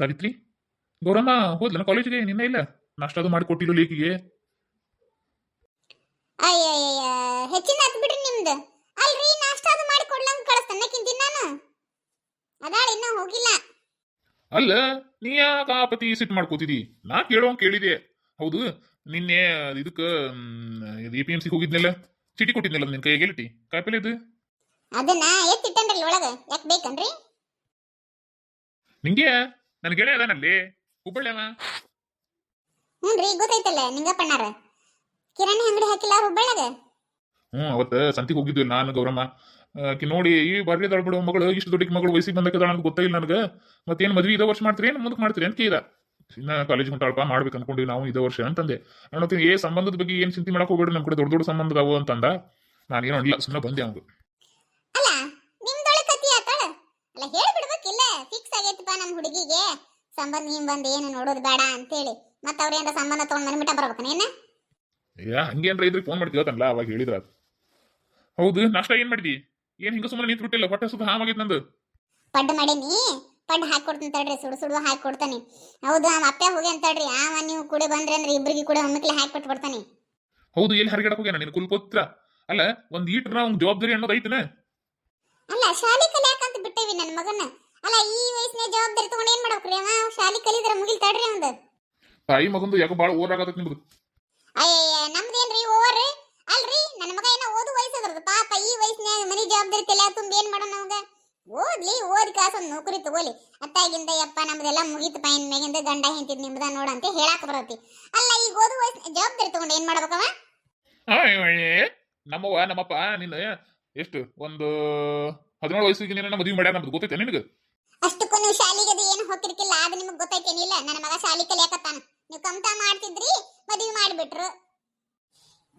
ಸಾವಿತ್ರಿ? ಗೌರಮ್ಮ ಹೋದ್ಲನ ಕಾಲೇಜಿಗೆ ನಿನ್ನೆ ಇಲ್ಲ? ನಾಷ್ಟ ಅದು ಮಾಡಿ ಕೊಟ್ಟಿಲ್ಲ ಲೇಕಿಗೆ ಅಯ್ಯಯ್ಯ ಹೆಚ್ಚಿನ ಹತ್ ಬಿಡ್ರಿ ನಿಮ್ದು. ಅಲ್ರಿ ನಾಷ್ಟ ಅದು ಮಾಡಿ ಕೊಡ್ಲಂಗ್ ಕಳಿಸ್ತಾನೆ ತಿಂತೀನಿ ನಾನು. ಅದಾಳ ಇನ್ನ ಹೋಗಿಲ್ಲ. ಅಲ್ಲ ನೀ ಯಾಕೆ ಪತಿ ಸಿಟ್ ಮಾಡ್ಕೋತಿದಿ? ನಾ ಕೇಳೋಂಗ್ ಕೇಳಿದೆ. ಹೌದು ನಿನ್ನೆ ಇದಕ್ಕೆ ಎ ಪಿ ಎಂ ಸಿ ಹೋಗಿದ್ನಲ್ಲ? ಚಿಟಿ ಕೊಟ್ಟಿದ್ನಲ್ಲ ನಿನ್ ಕೈಗೆ ಎಲ್ಲಿಟ್ಟಿ ಕಾಯಿಪಲ್ಲೆ ಇದು? ಅದನ್ನ ಎತ್ತಿಟ್ಟನ್ರಿ ಒಳಗೆ. ಯಾಕೆ ಬೇಕನ್ರಿ? ನಿಂಗೆ? ನನ್ ಗೆಳೆಯ ಅದಾನಲ್ಲಿ ಹುಬ್ಬಳ್ಳಿಯವ? ಗೊತ್ತೈತಲ್ಲ ನಿಂಗಪ್ಪಣ್ಣಾರ. ಕಿರಾಣಿ ಅಂಗಡಿ ಹಾಕಿಲ್ಲ ಹ್ಞೂ ಅವತ್ತು ಸಂತಿಗೆ ಹೋಗಿದ್ವಿ ನಾನು ಗೌರಮ್ಮ. ಆಕಿ ನೋಡಿ ಈ ಬರ್ರಿ ದಳ ಬಿಡೋ ಮಗಳು ಇಷ್ಟು ದೊಡ್ಡ ಮಗಳು ವಯಸ್ಸಿಗೆ ಬಂದಕ್ಕದ ಅಂತ ಗೊತ್ತಾಗಿಲ್ಲ ನನಗೆ. ಮತ್ತೇನು ಮದ್ವೆ ಇದೇ ವರ್ಷ ಮಾಡ್ತೀರಿ ಏನು ಮುಂದಕ್ಕೆ ಮಾಡ್ತೀರಿ ಅಂತ ಕೇಳಿದ. ಇನ್ನ ಕಾಲೇಜ್ ಹೊಂಟಾಳಪ್ಪ ಮಾಡ್ಬೇಕು ಅನ್ಕೊಂಡಿವಿ ನಾವು ಇದೇ ವರ್ಷ ಅಂತಂದೆ. ನಾನು ಏ ಸಂಬಂಧದ ಬಗ್ಗೆ ಏನು ಚಿಂತೆ ಮಾಡಕ್ ಹೋಗ್ಬೇಡ ನಮ್ಮ ಕಡೆ ದೊಡ್ಡ ದೊಡ್ಡ ಸಂಬಂಧ ಅವು ಅಂತಂದ. ನಾನೇನು ಇಲ್ಲ ಸುಮ್ಮನೆ ಬಂದೆ ಅವ್ನು ಅಲ್ಲ ನಿಮ್ದೊಳಗೆ ಕತಿ ಆತಾಳ ಅಲ್ಲ ಹೇಳ್ಬಿಡ್ಬೇಕಿಲ್ಲ ಫಿಕ್ಸ್ ನಮ್ಮ ಹುಡುಗಿಗೆ ಸಂಬಂಧ ಗಿಂಬಂಧ ಏನು ನೋಡೋದು ಬೇಡ ಅಂತೇಳಿ. ಮತ್ತೆ ಅವ್ರೇನಾರ ಸಂಬಂಧ ತಗೊಂಡ್ ಮನೆಬಿಟ್ಟ ಬರ್ಬೇಕನೇನ ಏ ಹಂಗೇನ್ರ ಇದ್ರಿಗೆ ಫೋನ್ ಮಾಡ್ತೀವಿ ಕೇಳ್ತಾನಲ್ಲ ಅವಾಗ ಹೇಳಿದ್ರ ಅದು. ಹೌದು ನಾಷ್ಟ ಏನ್ ಮಾಡಿದಿ? ಏನ್ ಹಿಂಗ ಸುಮ್ಮನೆ ನಿಂತು ಬಿಟ್ಟಿಲ್ಲ ಹೊಟ್ಟೆ ಸುಧಾ ಹಾಮಾಗೈತೆ ನಂದು. ಪಡ್ಡು ಮಾಡೀನಿ. ಪಡ್ಡು ಹಾಕಿ ಕೊಡ್ತೀನಿ ತಡ್ರಿ ಸುಡು ಸುಡು ಹಾಕಿ ಕೊಡ್ತಾನೆ. ಹೌದು ಆ ಅಪ್ಪ ಹೋಗಿ ಅಂತಳ್ರಿ ಆವ ನೀವು ಕೂಡ ಬಂದ್ರಿ ಅಂದ್ರೆ ಇಬ್ರಿಗೆ ಕೂಡ ಒಮ್ಮಕ್ಲೆ ಹಾಕಿ ಕೊಟ್ಟು ಬಿಡ್ತಾನೆ. ಹೌದು ಎಲ್ಲಿ ಹರಿಗಡಕ್ ಹೋಗ್ಯಾನ ನಿನ್ ಕುಲ್ಪುತ್ರ? ಅಲ್ಲ ಒಂದ್ ಈಟ್ರ ಅವ್ನ ಜವಾಬ್ದಾರಿ ಅನ್ನೋದು ಐತನ? ಅಲ್ಲ ಶಾಲೆ ಕಲಿಯಾಕಂತ ಬಿಟ್ಟೇವಿ ನನ್ನ ಮಗನ ಅಲ್ಲ ಈ ವಯಸ್ಸಿನ ಜವಾಬ್ದಾರಿ ತಗೊಂಡು ಏನ್ ಮಾಡ್ಬೇಕ್ರಿ ಅವ? ಶಾಲಿ ಕಲಿದ್ರ ಮುಗಿಲ್ ತಡ್ರಿ ಅವಂದು. ತಾಯಿ ಮಗಂದು ಯಾಕ ಬಾಳ ಆಗತ್ತೆ ನಿಮ್ದು. ಅಯ್ಯಯ್ಯ ನಮ್ದೇನ್ರಿ ಓವರ್? ಅಲ್ರಿ ನನ್ನ ಮಗ ಏನ ಓದು ವಯಸ್ಸದ್ರದು ಪಾಪ ಈ ವಯಸ್ಸಿನಾಗ ಮನಿ ಜವಾಬ್ದಾರಿ ತಲೆ ತುಂಬ ಏನ್ ಮಾಡೋಣ ಅವಂಗ? ಓದ್ಲಿ ಓದ್ ಕಾಸ ಒಂದ್ ನೌಕರಿ ತಗೋಲಿ ಅತ್ತಾಗಿಂದ ಯಪ್ಪ ನಮ್ದೆಲ್ಲ ಮುಗೀತು ಪೈನ್ ಮೇಗಿಂದ ಗಂಡ ಹೆಂತಿದ್ ನಿಮ್ದ ನೋಡ ಅಂತ ಹೇಳಾಕ ಬರತಿ ಅಲ್ಲ ಈಗ ಓದು ವಯಸ್ಸಿನ ಜವಾಬ್ದಾರಿ ತಗೊಂಡು ಏನ್ ಮಾಡ್ಬೇಕವ ಅಯ್ಯೋ, ನಮ್ಮವ್ವ ನಮ್ಮಪ್ಪ ನಿನ್ನ ಎಷ್ಟು? ಒಂದು ಹದಿನೇಳು ವಯಸ್ಸಿಗೆ ನಿನ್ನ ಮದುವೆ ಮಾಡ್ಯಾರ ನಮ್ದು. ಗೊತ್ತೈತೆ ನಿನಗೆ? ಅಷ್ಟಕ್ಕೂ ನೀವು ಶಾಲಿಗೆ ಅದು ಏನು ಹೋಗಿರ್ಕಿಲ್ಲ ಅದು ನಿಮಗೆ ಗೊತ್ತೈತೇನಿಲ್ಲ. ನನ್ನ ಮಗ ಶಾಲಿ ಕಲಿಯಾಕತ್ತಾನ. ನೀವು ಕಮ್ತಾ ಮಾಡ್ತಿದ್ರಿ ಮದುವೆ ಮಾಡಿಬಿಟ್ರು.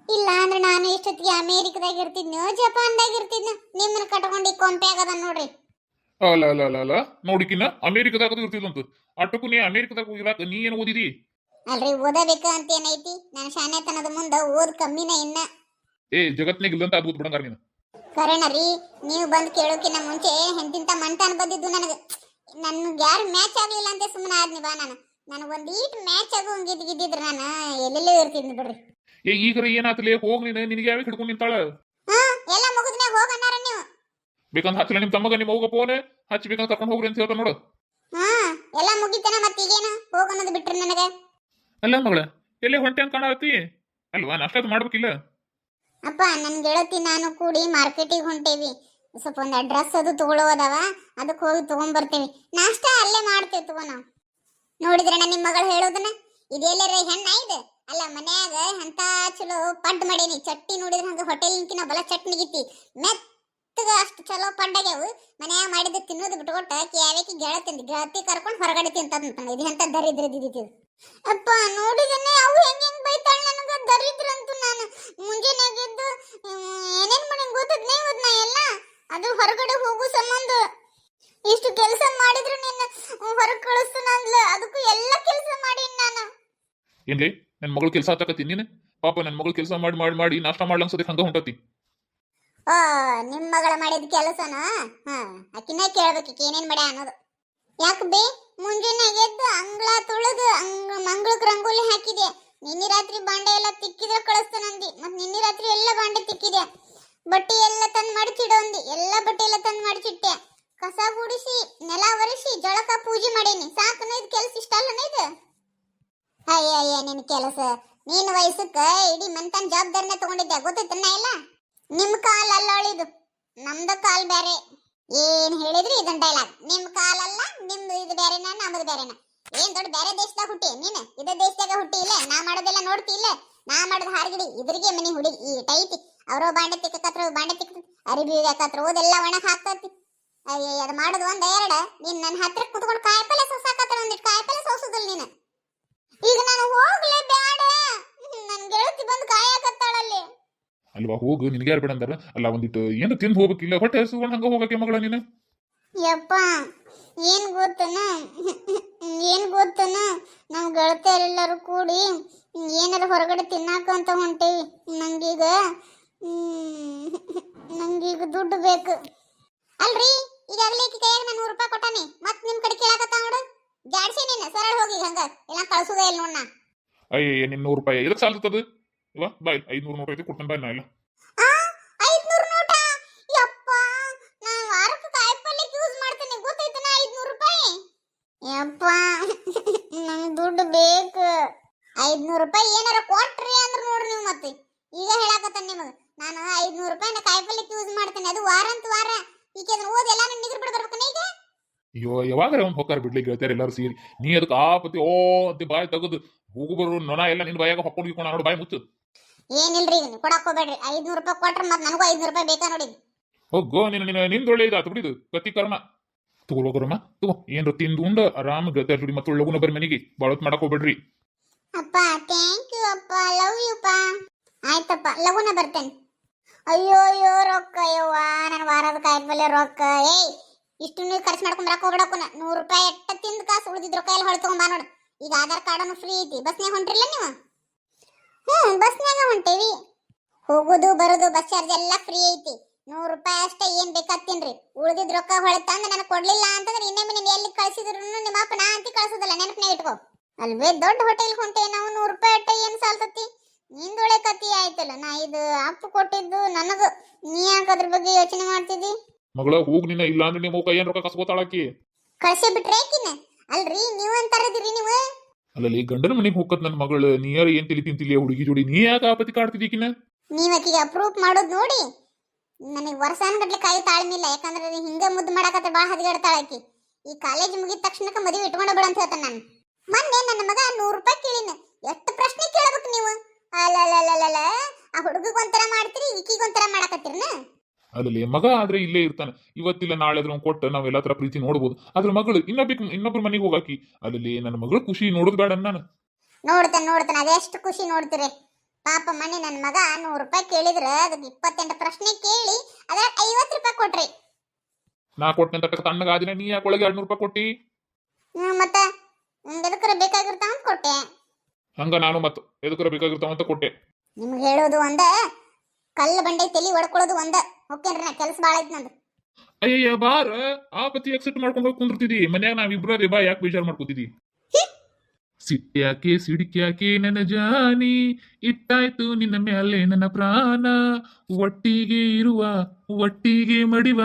ಇಲ್ಲ ಅಂದ್ರೆ ನಾನು ಇಷ್ಟೊತ್ತಿಗೆ ಅಮೇರಿಕದಾಗ ಇರ್ತಿದ್ನೋ ಜಪಾನ್ದಾಗ ಇರ್ತಿದ್ನೋ ನಿಮ್ಮನ್ನ ಕಟ್ಕೊಂಡು ಕೊಂಪೆ ಆಗದ ನೋಡ್ರಿ. ಅಲ್ಲ ಅಲ್ಲ ಅಲ್ಲ ಅಲ್ಲ. ನೋಡಿಕಿನ ಅಮೇರಿಕದಾಗ ಇರ್ತಿದ್ದಂತ ಅಟ್ಟಕ್ಕೂ ನೀ ಅಮೇರಿಕದಾಗ ಹೋಗಿರಾಕ ನೀ ಏನು ಓದಿದಿ? ಅಲ್ರಿ ಓದಬೇಕು ಅಂತ ಏನೈತಿ? ನಾನು ಶಾನೆತನದ ಮುಂದೆ ಓದ್ ಕಮ್ಮಿನ ಇನ್ನ. ಏ ಜಗತ್ನಾಗ ಇಲ್ಲಂತ ಅದ್ಭುತ ಬಿಡಂಗಾರ ನೀನು. ಕರೆನ ರೀ ನೀವು ಬಂದು ಕೇಳೋಕಿನ್ನ ಮುಂಚೆ ಎಂತಿಂತ ಮಂಟಾನ್ ಬಂದಿದ್ದು ನನಗೆ. ನನ್ಗೆ ಯಾರು ಮ್ಯಾಚ್ ಆಗಲಿಲ್ಲ ಅಂತ ಸುಮ್ಮನೆ ಆದ್ನಿ ಬಾ ನಾನು. ನನಗೆ ಒಂದು ಈಟ್ ಮ್ಯಾಚ್ ಆಗೋ ಗಿದ್ದಿದ್ರೆ ನಾನು ಎಲ್ಲೆಲ್ಲೋ ಇರ್ತಿದ್ನಿ ಬಿಡ್ರಿ. ಏ ಈಗ ಏನಾತಲೇ? ಹೋಗ್ ನೀನು ನಿನಗೆ ಯಾವಾಗ ಹಿಡ್ಕೊಂಡು ನಿಂತಾಳ? ಹಾ ಎಲ್ಲ ಮುಗಿದ್ಮ್ಯಾಗ ಅನ್ನಾರ ನೀವು. ಬೇಕಂತ ಹಚ್ಚಲ ನಿಮ್ಮ ತಮ್ಮಗ ನಿಮ್ಮ ಹೋಗ ಫೋನ್ ಹಚ್ಬೇಕಂತ ಕರ್ಕೊಂಡು ಹೋಗ್ರಿ ಅಂತ ಹೇಳ್ತಾ ನೋಡು. ಹಾ ಎಲ್ಲ ಮುಗಿತನ ಮತ್ತೆ ಈಗೇನು? ಹೋಗನ್ನೋದು ಬಿಟ್ರಿ ನನಗೆ. ಅಲ್ಲ ಮಗಳ ಎಲ್ಲೇ ಹೊಂಟೆ ಅಂತ ಕಾಣತಿ ಅಲ್ವಾ ನಾಷ್ಟ ಮಾಡ್ಬೇಕಿಲ್ಲ? ಅಪ್ಪ ನನ್ ಗೆಳತಿ ನಾನು ಕೂಡಿ ಮಾರ್ಕೆಟಿಗೆ ಹೊಂಟೇವಿ. ಸ್ವಲ್ಪ ಒಂದು ಡ್ರೆಸ್ ಅದು ತಗೊಳ್ಳೋದವ ಅದಕ್ಕೆ ಹೋಗಿ ತಗೊಂಡ್ಬರ್ತೇವಿ ನಾಷ್ಟ ಅಲ್ಲೇ ಮಾಡ್ತೇವೆ ತಗೋ ನಾವು. ನೋಡಿದ್ರೆ ನಿಮ್ಮ ಮಗಳು ಹೇಳೋದನ್ನ? ಇದೆಲ್ಲರ ಹೆಣ್ಣ ಇದೆ? ಅಲ್ಲ, ಮನ್ಯಾಗ ಅಂತ ಚಲೋ ಪಡ್ ಮಾಡೇನಿ. ಚಟ್ನಿ ನೋಡಿದ್ರೆ ಹಂಗ ಹೋಟೆಲ್ಕಿನ ಬಲ ಚಟ್ನಿ ಗಿತ್ತಿ ಮೆತ್ತಗ ಅಷ್ಟು ಚಲೋ ಪಡ್ಡಾಗ್ಯಾವು ಮನ್ಯಾಗ ಮಾಡಿದ ತಿನ್ನೋದು ಬಿಟ್ಕೊಟ್ಟ ಕ್ಯಾವೇಕಿ ಗೆಳತಿ ಗೆಳತಿ ಕರ್ಕೊಂಡು ಹೊರಗಡೆ ತಿಂತ ಇದು ಎಂತ ದರಿದ್ರ ಇದ್ದಿದ್ದು ಅಪ್ಪ ನೋಡಿದ್ರೆ ಅವು ಹೆಂಗ್ ಹೆಂಗ್ ಬೈತಾಳ ನನಗ ದರಿದ್ರ ಅಂತೂ ನಾನು ಮುಂಜಾನೆ ಎದ್ದು ಏನೇನ್ ಮಾಡಿ ಗೊತ್ತದ್ನೇ ನಾ ಎಲ್ಲ? ಅದು ಹೊರಗಡೆ ಹೋಗು ಸಂಬಂಧ. ಇಷ್ಟು ಕೆಲಸ ಮಾಡಿದ್ರು ನಿನ್ನ ಹೊರಗೆ ಕಳಿಸ್ತಾನ ಅಂದ್ಲ ಅದಕ್ಕೂ ಎಲ್ಲ ಕೆಲಸ ಮಾಡಿ ನಾನು. ಏನ್ಲಿ ನನ್ನ ಮಗಳು ಕೆಲಸ ಹತ್ತಕತ್ತಿ ನೀನು? ಪಾಪ ನನ್ನ ಮಗಳು ಕೆಲಸ ಮಾಡಿ ಮಾಡಿ ಮಾಡಿ ನಾಷ್ಟ ಮಾಡ್ಲಂಗ್ ಹಂಗ ಹೊಂಟತಿ. ಆ ನಿಮ್ಮ ಮಗಳ ಮಾಡಿದ ಕೆಲಸನ? ಹಾ ಅಕಿನೇ ಕೇಳ್ಬೇಕು ಏನೇನ್ ಮಾಡ ಅನ್ನೋದು. ಯಾಕೆ ಬೇ? ಮುಂಜಾನೆ ಎದ್ದು ಅಂಗಳ ತೊಳೆದು ಅಂಗ್ ಮಂಗಳಕ್ಕೆ ರಂಗೋಲಿ ಹಾಕಿದೆ. ನಿನ್ನೆ ರಾತ್ರಿ ಬಾಂಡೆ ಎಲ್ಲ ತಿಕ್ಕಿದ್ರೆ ಕಳಿಸ್ತಾನಂದಿ ಮತ್ತೆ ನಿನ್ನೆ ರಾತ್ರಿ ಎಲ್ಲ ಬಾಂಡೆ ತಿಕ್ಕಿದೆ ಬಟ್ಟೆ ಎಲ್ಲ ತಂದು ಮಡಚಿಡು ಅಂದಿ. ಎಲ್ಲ ಬಟ್ಟೆ ಎಲ್ಲ ತಂದು ಮಡಚಿಟ್ಟೆ. ಕಸ ಗುಡಿಸಿ, ನೆಲ ಒರೆಸಿ, ಜಳಕ ಪೂಜೆ ಮಾಡೀನಿ. ಸಾಕನ ಇದು ಕೆಲಸ ಇಷ್ಟ ಅಲ್ಲನ ಇದು? ಅಯ್ಯ ಅಯ್ಯ ನಿನ್ನ ಕೆಲಸ. ನೀನ್ ವಯಸ್ಸಕ್ಕ ಇಡೀ ಮಂತನ ಜವಾಬ್ದಾರಿನ ತಗೊಂಡಿದ್ದೆ ಗೊತ್ತೈತನ್ನ ಇಲ್ಲ ನಿಮ್ ಕಾಲ್ ಅಲ್ಲ ಅವಳಿದು ನಮ್ದು ಕಾಲ್ ಬೇರೆ ಏನು ಹೇಳಿದ್ರಿ ಇದನ್ ಡೈಲಾಗ್ ನಿಮ್ಮ ಕಾಲ್ ಅಲ್ಲ, ನಿಮ್ದು ಇದು ಬೇರೆನ ನಮ್ದು ಬೇರೆನ ಏನ್ ದೊಡ್ಡ ಬೇರೆ ದೇಶದಾಗ ಹುಟ್ಟಿ? ನೀನ್? ಇದೇ ದೇಶದಾಗ ಹುಟ್ಟಿ ಇಲ್ಲ? ನಾ ಮಾಡೋದೆಲ್ಲ ನೋಡ್ತಿ ಇಲ್ಲ? ನಾ ಮಾಡೋದು ಹಾರ್ಗಿಡಿ, ಇದ್ರಿಗೆ ಮನಿ ಹುಡುಗಿ ಈ ಟೈತಿ ಅವರೋ ಬಾಂಡೆ ತಿಕ್ಕತ್ರ ಬಾಂಡೆ ತಿಕ್ಕ ಅರಿಬಿ ಯಾಕತ್ರ ಓದೆಲ್ಲ ಒಣಗ್ ಹಾಕ್ತತಿ. ಅಯ್ಯ ಅದ್ ಮಾಡೋದು ಒಂದ್ ಎರಡ. ನೀನ್ ನನ್ನ ಹತ್ರ ಕುತ್ಕೊಂಡು ಕಾಯಿಪಲ್ಲೆ ಸೋಸಾಕತ್ರ ಒಂದಿಟ್ ಕಾಯಿಪಲ್ಲೆ ಸೋಸುದಿಲ್ಲ ನೀನು. ಈಗ ನಾನು ಹೋಗ್ಲೇ ಬ್ಯಾಡ. ನನ್ ಗೆಳತಿ ಬಂದು ಕಾಯಕತ್ತಾಳಲ್ಲಿ ಅಲ್ವಾ, ಹೋಗು, ನಿನಗೆ ಯಾರು ಬೇಡ ಅಲ್ಲ, ಒಂದಿಟ್ಟು, ಏನು ತಿಂದು ಹೋಗ್ಬೇಕಿಲ್ಲ? ಹೊಟ್ಟೆ ಹಸುಕೊಂಡು ಹಂಗ ಹೋಗಕ್ಕೆ ಮಗಳ ನೀನು? ಯಪ್ಪ, ಏನ್ ಗೊತ್ತನ? ಏನ್ ಗೊತ್ತನ? ನಮ್ ಗೆಳತಿಯರೆಲ್ಲರೂ ಕೂಡಿ ಏನಾರ ಹೊರಗಡೆ ತಿನ್ನಾಕ ಅಂತ ಹೊಂಟೇವಿ. ನಂಗೀಗ ನಂಗೀಗ ದುಡ್ಡು ಬೇಕು. ಅಲ್ರಿ ಈಗಾಗಲೇ ಈಕಿ ಕೈಯಾಗ ನಾನು ನೂರು ರೂಪಾಯಿ ಕೊಟ್ಟಾನೆ. ಮತ್ತೆ ನಿಮ್ಮ ಕಡೆ ಕೇಳಾಕತ್ತ ನೋಡು. ಜಾಡ್ಸಿ ಸರಳ ಹೋಗಿ ಹಂಗ. ಇಲ್ಲ ಕಳ್ಸುದೇ ಇಲ್ಲ ನೋಡ್ ಅಯ್ಯ ನಿನ್ನ ನೂರು ರೂಪಾಯಿ ಇದಕ್ಕೆ ಸಾಲ್ತದ ಇವ ಬಾಯ್ ಐದ್ನೂರು ನೂರು ರೂಪಾಯಿ ಕೊಡ್ತಾನೆ ಇಲ್ಲ ಆ, ಐದ್ನೂರು ನೋಟ ಯಪ್ಪ ನಾನು ವಾರಕ್ಕೆ ಕಾಯಿಪಲ್ಯಕ್ಕೆ ಯೂಸ್ ಮಾಡ್ತೇನೆ ಗೊತ್ತೈತನ ಐದ್ನೂರು ರೂಪಾಯಿ ಯಪ್ಪ ನಂಗೆ ದುಡ್ಡು ಬೇಕು ಐದ್ನೂರು ರೂಪಾಯಿ ಏನಾರ ಕೊಟ್ರಿ ಅಂದ್ರೆ ನೋಡ್ರಿ ನೀವು ಮತ್ತೆ. ಈಗ ಹೇಳಾಕತ್ತಾನ ನಿಮಗೆ ನಾನು ಐದ್ನೂರು ರೂಪಾಯಿನ ಕಾಯಿಪಲ್ಯಕ್ಕೆ ಯೂಸ್ ಮಾಡ್ತೇನೆ ಅದು ವಾರ ಅಂತ ವಾರ. ಈಗ ಅದನ್ನ ಓದಿ ಎಲ್ಲ ನನ್ನ ನಿಗ್ರು ಬಿಡ ಬರ್ಬೇಕನ ಈಗ? ಅಯ್ಯೋ ಯಾವಾಗ ಅವ್ನು ಹೊಕ್ಕಾರ ಬಿಡ್ಲಿ ಹೇಳ್ತಾರೆ ಎಲ್ಲರೂ ಸೇರಿ. ನೀ ಅದಕ್ಕೆ ಆಪತಿ ಓ ಅಂತ ಬಾಯಿ ತೆಗೆದು ಹೋಗು ಬರು ನೊಣ ಎಲ್ಲ ನಿನ್ನ ಬಾಯಾಗ ಹೊಕ್ಕೊಂಡು ಇಕ್ಕೊಂಡು ನೋಡು ಬಾಯಿ ಮುಚ್ಚು. ಏನಿಲ್ರಿ ಇದನ್ನ ಕೊಡಕ್ ಹೋಗ್ಬೇಡ್ರಿ ಐದ್ನೂರು ರೂಪಾಯಿ ಕೊಟ್ರೆ ಮತ್ತೆ ನನಗೂ ಐದ್ನೂರು ರೂಪಾಯಿ ಬೇಕಾ ನೋಡಿ. ಹೋಗೋ ನಿನ್ನ ನಿನ್ನ ನಿಂದೊಳ್ಳೆ ಇದಾತು ಬಿಡಿದು ಪ್ರತಿಕರ್ಮ ಕರ್ಮ. ತಗೊಳ್ಬೋಗ್ರಮ್ಮ ತಗೋ ಏನ್ರ ತಿಂದು ಉಂಡ ಆರಾಮ ಗೆಳತಿಯರ್ ಜೋಡಿ ಮತ್ತೆ ಲಗುನ ಬರ್ರಿ ಮನೆಗೆ ಬಾಳತ್ ಮಾಡಕ್ ಹೋಗ್ಬೇಡ್ರಿ. ಅಪ್ಪ ಥ್ಯಾಂಕ್ ಯು ಅಪ್ಪ. ಲವ್ ಯು ಪಾ ಆಯ್ತಪ್ಪ, ಲಗುನ ಬರ್ತೇನೆ. ಅಯ್ಯೋ ಅಯ್ಯೋ, ರೊಕ್ಕ ಅಯ್ಯವ್ವ ನನ್ನ ವಾರದ ಮೇಲೆ ರೊಕ್ಕ. ಏಯ್, ಇಷ್ಟು ನೀವು ಖರ್ಚು ಮಾಡ್ಕೊಂಡ್ ರೊಕ್ಕ ಹೋಗ್ಬಿಡಕ್ಕು ನೂರು ರೂಪಾಯಿ ಎಟ್ಟ ತಿಂದ ಕಾಸು ಉಳಿದಿದ್ ರೊಕ್ಕ ಎಲ್ಲ ಹೊಳ್ತಗೊಂಬ ನೋಡು. ಈಗ ಆಧಾರ್ ಕಾರ್ಡನ್ನು ಫ್ರೀ ಐತಿ. ಬಸ್ನಾಗ ಹೊಂಟ್ರಿಲ್ಲ ನೀವು? ಹ್ಞೂ ಬಸ್ನ್ಯಾಗ ಹೊಂಟೇವಿ. ಹೋಗೋದು, ಬರೋದು ಬಸ್ ಚಾರ್ಜ್ ಎಲ್ಲ ಫ್ರೀ ಐತಿ. ನೂರು ರೂಪಾಯಿ ಅಷ್ಟೇ ಏನು ಬೇಕಾದ್ ತಿನ್ರಿ. ಉಳಿದಿದ್ ರೊಕ್ಕ ಹೊಳೆ ತಂದು ನನಗೆ ಕೊಡಲಿಲ್ಲ ಅಂತಂದ್ರೆ ಇನ್ನೊಮ್ಮೆ ನೀವು ಎಲ್ಲಿ ಕಳ್ಸಿದ್ರು ನಿಮ್ಮ ಅಪ್ಪ ನಾ ಅಂತ ಕಳ್ಸೋದಿಲ್ಲ. ಅಲ್ವೇ ದೊಡ್ಡ ಹೋಟೆಲ್ ಹೊಂಟೆ ನಾವು ನೂರು ರೂಪಾಯಿ ಅಟ್ಟ ಏನ್ ಸಾಲ್ತತಿ? ನಿಂದೊಳೆ ಕತಿ ಆಯ್ತಲ್ಲ ನಾ ಇದು ಅಪ್ಪು ಕೊಟ್ಟಿದ್ದು ನನಗ. ನೀ ಯಾಕ ಅದ್ರ ಬಗ್ಗೆ ಯೋಚನೆ ಮಾಡ್ತಿದ್ದಿ ಮಗಳ ಹೋಗ್ ನಿನ್ನ ಇಲ್ಲ ಅಂದ್ರೆ ನಿಮ್ಮ ಕೈ ಏನ್ ರೊಕ್ಕ ಕಸ್ಕೋತಾಳಕಿ ಕಳ್ಸಿ ಬಿಟ್ರೆ ಆಕಿನ? ಅಲ್ರಿ ನೀವು ಅಂತಾರದಿರಿ ನೀವು? ಅಲ್ಲಲ್ಲಿ ಗಂಡನ ಮನೆಗೆ ಹೋಗತ್ ನನ್ನ ಮಗಳು ನೀಯಾರ ಏನ್ ತಿಳಿ ತಿಂತಿಲಿ ಹುಡುಗಿ ಜೋಡಿ ನೀ ಯಾಕ ಆಪತಿ ಕಾಡ್ತಿದ್ದೀಕಿನ ನೀವ್ ಅಕ್ಕಿಗೆ ಅಪ್ರೂವ್ ಮಾಡೋದ್ ನೋಡಿ. ನನಗೆ ವರ್ಷಾನ್ಗಟ್ಲೆ ಕಾಯಿ ತಾಳ್ಮಿಲ್ಲ ಯಾಕಂದ್ರೆ ನೀ ಹಿಂಗ ಮುದ್ದು ಮಾಡಕತ್ತ ಬಾಳ ಹದಿಗೆಡ್ತಾಳ ಆಕಿ. ಈ ಕಾಲೇಜ್ ಮುಗಿದ ತಕ್ಷಣಕ್ಕೆ ಮದುವೆ ಇಟ್ಕೊಂಡ ಬಿಡ ಅಂತ ಹೇಳ್ತಾನೆ ನಾನು. ಮೊನ್ನೆ ನನ್ನ ಮಗ ನೂರು ರೂಪಾಯಿ ಕೇಳಿನ ಎಷ್ಟು ಪ್ರಶ್ನೆ ಕೇಳಬೇಕು ನೀವು? ಅಲ್ಲಲ್ಲಲ್ಲಲ್ಲ. ಆ ಹುಡುಗಿಗೆ ಒಂಥರ ಮಾಡ್ತೀರಿ ಈಕಿಗೆ ಒಂಥರ ಮಾಡಕತ್ತೀರನ? ಅಲ್ಲಲ್ಲಿ ಮಗ ಆದ್ರೆ ಇಲ್ಲೇ ಇರ್ತಾನೆ. ಇವತ್ತಿಲ್ಲ ನಾಳೆ ಕೊಟ್ಟು ನಾವ್ ಎಲ್ಲಾ ತರ ಪ್ರೀತಿ ನೋಡ್ಬೋದು. ಅದ್ರ ಮಗಳು ಇನ್ನೊಬ್ಬ ಇನ್ನೊಬ್ರ ಮನೆಗೆ ಹೋಗಾಕಿ. ಅಲ್ಲಿ ನನ್ನ ಮಗಳು ಖುಷಿ ನೋಡೋದ್ ಬೇಡ ನಾನು. ನೋಡ್ತಾನೆ ನೋಡ್ತಾನೆ. ಅದೆಷ್ಟು ಖುಷಿ ನೋಡ್ತೀರಿ? ಪಾಪ ಮನೆ ನನ್ನ ಮಗ ನೂರು ರೂಪಾಯಿ ಕೇಳಿದ್ರೆ ಅದಕ್ಕೆ ಇಪ್ಪತ್ತೆಂಟು ಪ್ರಶ್ನೆ ಕೇಳಿ ಅದ್ರ ಐವತ್ತು ರೂಪಾಯಿ ಕೊಟ್ರಿ. ನಾ ಕೊಟ್ಟಂತ ತಣ್ಣಗ ಆದಿನ ನೀ ಯಾಕೆ ಒಳಗೆ ಎರಡ್ನೂರು ರೂಪಾಯಿ ಕೊಟ್ಟಿ? ಹ್ಮ್, ಮತ್ತೆ ಎದಕ್ಕರ ಬೇಕಾಗಿರ್ತಾವ ಅಂತ ಕೊಟ್ಟೆ. ಹಂಗ ನಾನು ಎದಕ್ಕರ ಬೇಕಾಗಿರ್ತಾವ ಅಂತ ಕೊಟ್ಟೆ. ನಿಮ್ಗೆ ಹೇಳೋದು ಒಂದ ಕಲ್ಲು ಬಂಡೆ ತಲಿ ಹೊಡ್ಕೊಳ್ಳೋದು ಒಂದ. ಹೋಗ್ತೇನ್ರಿ ನಾ ಕೆಲಸ ಭಾಳ ಐತಿ ನಂದು. ಅಯ್ಯಯ್ಯ ಬಾರ. ಎಕ್ಸೆಪ್ಟ್ ಮಾಡ್ಕೊಂಡು ಹೋಗಿ ಕುಂದಿರ್ತಿದಿ. ಮನ್ಯಾಗ ನಾವ್ ಇಬ್ರೇ ಬಾ ಯಾಕೆ ಬೇಜಾರ್ ಮಾಡ್ಕೊತಿದಿ? ಸಿಟ್ಟ್ಯಾಕೆ ಸಿಡಿಕ್ಯಾಕೆ ನನ್ನ ಜಾನಿ. ಇಟ್ಟಾಯ್ತು ನಿನ್ನ ಮೇಲೆ ನನ್ನ ಪ್ರಾಣ. ಒಟ್ಟಿಗೆ ಇರುವ ಒಟ್ಟಿಗೆ ಮಡಿವ.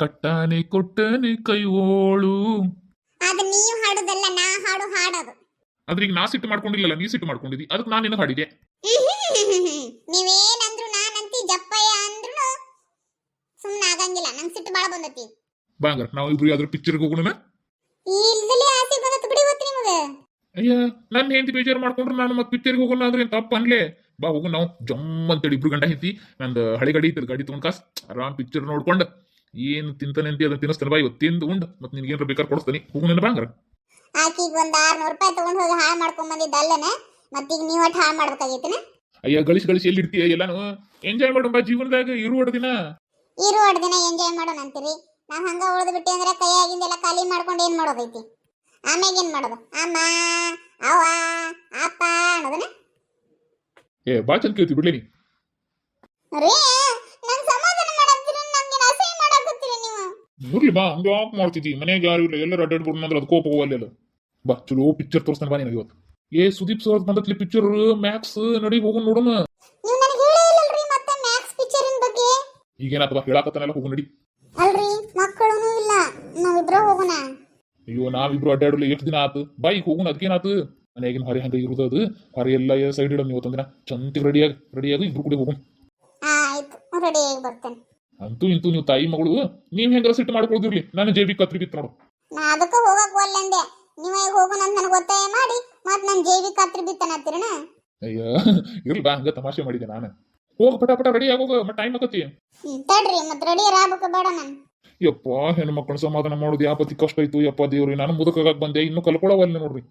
ಕಟ್ಟಾನೆ ಕೊಟ್ಟನೆ ಕೈಯೋಳು ಅದ ನೀವು ಹಾಡೋದಲ್ಲ ಹಾಡು ಹಾಡೋದು. ಆದ್ರೆ ಈಗ ನಾ ಸಿಟ್ಟು ಮಾಡ್ಕೊಂಡಿಲ್ಲಲ್ಲ ನೀ ಸಿಟ್ಟು ಮಾಡ್ಕೊಂಡಿದ್ದಿ ಅದಕ್ಕೆ ನಾನು ನಿನ್ನ ಹಾಡಿದೆ. ನೀವೇನಂದ್ರು ನಾನಂತಿ ಜಪ್ಪಯ್ಯ ಅಂದ್ರು ಸುಮ್ಮನೆ ಆಗಂಗಿಲ್ಲ. ನಂಗೆ ಸಿಟ್ಟು ಭಾಳ ಬಂದತಿ. ಬಾಂಗರ್ ನಾವು ಇಬ್ರು ಯಾವ್ದಾದ್ರು ಪಿಕ್ಚರ್ಗೆ ಹೋಗೋಣ ಇಲ್ದಲ್ಲಿ ಆಸೆ ಬಂದತ್ತು ಬಿಡಿ ಗೊತ್ತು ನಿಮಗೆ. ಅಯ್ಯ ನನ್ನ ಹೆಂಡತಿ ಬೇಜಾರು ಮಾಡ್ಕೊಂಡ್ರೆ ನಾನು ಮತ್ತೆ ಪಿಕ್ಚರ್ಗೆ ಹೋಗೋಣ ಅಂದ್ರೆ ಏನ್ ತಪ್ಪ ಅನ್ಲೇ? ಬಾ ಹೋಗು ನಾವು ಜಮ್ ಅಂತೇಳಿ ಇಬ್ರು ಗಂಡ ಹೆಂಡತಿ ನಂದು ಹಳೆ ಗಾಡಿ ಇತ್ತು ಗಾಡಿ ತಗೊಂಡ್ ಕಾಸ್ ಆರಾಮ್ ಪಿಕ್ಚರ್ ನೋಡ್ಕೊಂಡು ಏನು ತಿಂತಾನೆ ಅಂತ ಅದನ್ನ ತಿನ್ನಿಸ್ತಾನೆ ಬಾ ಇವತ್ತು ತಿಂದು ಉಂಡು ಮತ್ತೆ ನಿನ್ಗೇನ್ರ ಬೇಕಾದ್ರೆ ಕೊಡಿಸ್ತಾನೆ. ಹೋಗು ಬಾಂಗ್ರ ಬಾಂಗರ್ ಆಕಿಗೆ ಒಂದು ಆರ್ನೂರು ರೂಪಾಯಿ ತಗೊಂಡು ಹೋಗಿ ಹಾಳು ಮಾಡ್ಕೊಂಡ್ ಬಂದಿದ್ದ ಅಲ್ಲನ? ಮತ್ತೀಗ ನೀವ್ ಒಟ್ಟು ಹಾಳು ಮಾಡ್ಬೇಕಾಗೈತಿನ? ಅಯ್ಯ ಗಳಿಸಿ ಗಳಿಸಿ ಎಲ್ಲಿ ಇರ್ತೀಯ ಎಲ್ಲಾನು? ಎಂಜಾಯ್ ಮಾಡೋಣ ಬಾ ಜೀವನದಾಗ ಇರುವ ದಿನ. ಇರು ದಿನ ಎಂಜಾಯ್ ಮಾಡೋಣ ಅಂತೀರಿ? ನಾವ್ ಹಂಗ ಉಳಿದು ಬಿಟ್ಟಿ ಅಂದ್ರೆ ಕೈಯಾಗಿಂದೆಲ್ಲ ಖಾಲಿ ಮಾಡ್ಕೊಂಡು ಏನ್ ಮಾಡೋದೈತಿ? ಆಮ್ಯಾಗ ಏನ್ ಮಾಡೋದು? ಅಮ್ಮ ಅವ ಅಪ್ಪ ಅನ್ನೋದನ್ನ ಏ ಬಾ ಚಂದ ಕೇಳ್ತಿ ಬಿಡ್ಲಿ ನೀ. ರೀ ನಂಗ್ ಸಮಾಧಾನ ನಮ್ಗೆ ಅಸಹ್ಯ ಮಾಡಾಕತ್ತೀರಿ ನೀವು? ಇರ್ಲಿ ಬಾ ಹಂಗೆ ಆಫ್ ಮಾಡ್ತಿದ್ದಿ. ಮನೆಗೆ ಯಾರು ಇಲ್ಲ ಎಲ್ಲರೂ ಅಡ್ಡಾಡ್ಬಿಡು ಅಂದ್ರೆ ಅದು ಕೋಪ ಹೋಗಲ್ಲ ಬಾ ಚಲೋ ಪಿಕ್ಚರ್ ತೋರಿಸ್ತಾನೆ ಬಾ ನಿನಗೆ ಇವತ್ತು. ಏ ಸುದೀಪ್ ಸರ್ ಬಂದತ್ಲಿ ಪಿಕ್ಚರ್ ಮ್ಯಾಕ್ಸ್ ನಡಿ ಹೋಗೋಣ ನೋಡೋಣ. ನೀವು ನನಗೆ ಹೇಳೇ ಇಲ್ಲಲ್ರಿ ಮತ್ತೆ ಮ್ಯಾಕ್ಸ್ ಪಿಕ್ಚರಿನ ಬಗ್ಗೆ? ಈಗೇನಾತವ ಹೇಳಾಕತ್ತಾನೆಲ್ಲ ಹೋಗು ನಡಿ. ಅಲ್ರಿ ಮಕ್ಕಳೂ ಇಲ್ಲ. ನಾವಿಬ್ರ ಹೋಗೋಣ. ಅಯ್ಯೋ ನಾವಿಬ್ರು ಅಡ್ಡಾಡಲಿ ಎಷ್ಟು ದಿನ ಆತು? ಬಾ ಈಗ ಹೋಗುಣ ಅದಕ್ಕೇನಾತು ಮನೆಯಾಗಿನ ಹೊರೆ ಹಂಗ ಇರುದು ಅದು ಹೊರೆ ಎಲ್ಲ ಸೈಡ್ ಇಡಮ್ ಇವತ್ತೊಂದಿನ ಚಂತಿಗೆ ರೆಡಿಯಾಗಿ ರೆಡಿಯಾಗಿ ಇಬ್ರು ಕೂಡ ಹೋಗೋಣ. ಆಯ್ತು ರೆಡಿ ಆಗಿ ಬರ್ತೇನೆ. ಅಂತೂ ಇಂತೂ ನೀವು ತಾಯಿ ಮಗಳು ನೀವ್ ಹೆಂಗಾರ ಸಿಟ್ಟು ಮಾಡ್ಕೊಳ್ದಿರ್ಲಿ? ನಾನು ಜೇಬಿ ಕತ್ರಿ ಬಿತ್ತು ನೋಡು ನಾ ಅದಕ್ಕೆ ಹೋಗಕ್ ಒಲ್ಲೆಂದೆ ನೀವ ಹೋಗೋಣ ಅಂತ ನನಗೆ ಒತ್ತಾಯ ಮಾಡಿ ಮತ್ ನನ್ ಕಾತ್ರಿ ಬಿತ್ತನ ಬಿತ್ತನತ್ತಿರಣ ಅಯ್ಯೋ ಇರ್ಲಿ ಬಾ ಹಂಗ ತಮಾಷೆ ಮಾಡಿದೆ ನಾನು. ಹೋಗ್ ಪಟ ಪಟ ರೆಡಿ ಆಗೋಗ ಮತ್ತೆ ಟೈಮ್ ಆಗುತ್ತೆ ತಡ್ರಿ ಮತ್ ರೆಡಿ ರಾಬಕ ಬೇಡ ನಾನು. ಯಪ್ಪ ಹೆಣ್ಣು ಮಕ್ಕಳು ಸಮಾಧಾನ ಮಾಡೋದು ಯಾವ ಪತಿ ಕಷ್ಟ ಆಯ್ತು ಯಪ್ಪ ದೇವ್ರಿ ನಾನು ಮುದುಕಾಗ ಬಂದೆ ಇನ್ನು ಕಲ್ಕೊಳವಲ್ಲ ನೋಡ್ರಿ.